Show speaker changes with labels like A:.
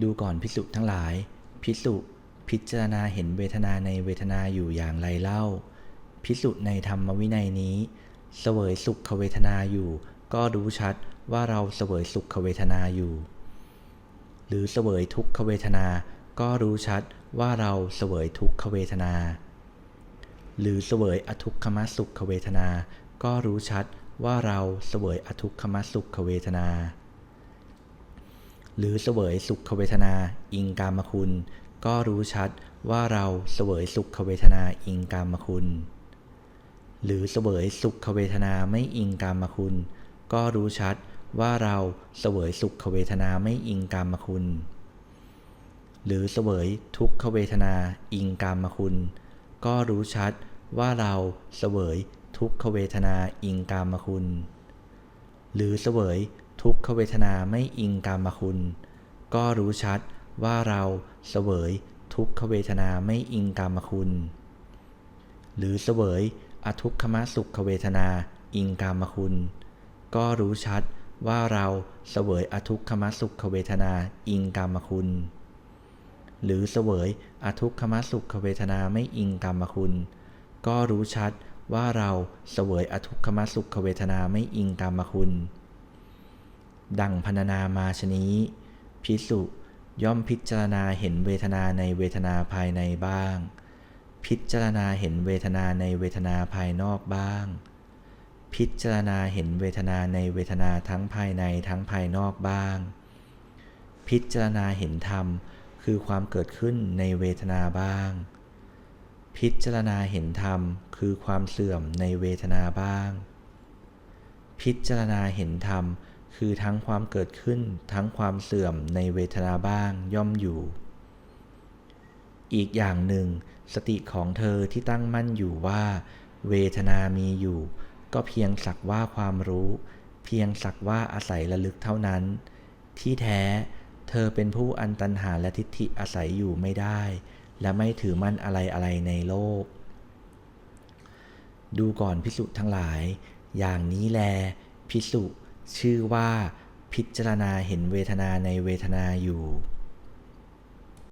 A: ดูก่อนพิสุทั้งหลาย พิสุพิจารณาเห็นเวทนาในเวทนาอยู่อย่างไรเล่า พิสุในธรรมวินัยนี้ เสวยสุขเวทนาอยู่ ก็รู้ชัดว่าเราเสวยสุขเวทนาอยู่ หรือเสวยทุกขเวทนา ก็รู้ชัดว่าเราเสวยทุกขเวทนา หรือเสวยอทุกขมสุขเวทนา ก็รู้ชัดว่าเราเสวยอทุกขมสุขเวทนา หรือเสวยสุขเวทนา อิงกามคุณ ก็รู้ชัดว่าเราเสวยสุขเวทนาอิงกามคุณ หรือเสวยสุขเวทนาไม่อิงกามคุณ ก็รู้ชัดว่าเราเสวยสุขเวทนาไม่อิงกามคุณ หรือเสวยทุกขเวทนาอิงกามคุณ ก็รู้ชัดว่าเราเสวยทุกขเวทนาอิงกามคุณ หรือเสวย ทุกขเวทนาไม่อิงกามคุณ ก็รู้ชัดว่าเราเสวยทุกขเวทนาไม่อิงกามคุณ หรือเสวยอทุกขมสุขเวทนาอิงกามคุณ ก็รู้ชัดว่าเราเสวยอทุกขมสุขเวทนาอิงกามคุณ หรือเสวยอทุกขมสุขเวทนาไม่อิงกามคุณ ก็รู้ชัดว่าเราเสวยอทุกขมสุขเวทนาไม่อิงกามคุณ ดังพรรณนามาชนี้พิสุย่อมพิจารณาเห็นเวทนาในเวทนาภายในบ้าง พิจารณาเห็นเวทนาในเวทนาภายนอกบ้าง พิจารณาเห็นเวทนาในเวทนาทั้งภายในทั้งภายนอกบ้าง พิจารณาเห็นธรรมคือความเกิดขึ้นในเวทนาบ้าง พิจารณาเห็นธรรมคือความเสื่อมในเวทนาบ้าง พิจารณาเห็นธรรม คือทั้งความเกิดขึ้นทั้งความเสื่อมในเวทนาบ้างย่อมอยู่ อีกอย่างหนึ่ง สติของเธอที่ตั้งมั่นอยู่ว่า เวทนามีอยู่ ก็เพียงสักว่าความรู้ เพียงสักว่าอาศัยระลึกเท่านั้น ที่แท้เธอเป็นผู้อันตันหาและทิฏฐิอาศัยอยู่ไม่ได้ และไม่ถือมั่นอะไรอะไรในโลก ดูก่อนพิสุทั้งหลาย อย่างนี้แล พิสุ ชื่อว่าพิจารณาเห็นเวทนาในเวทนาอยู่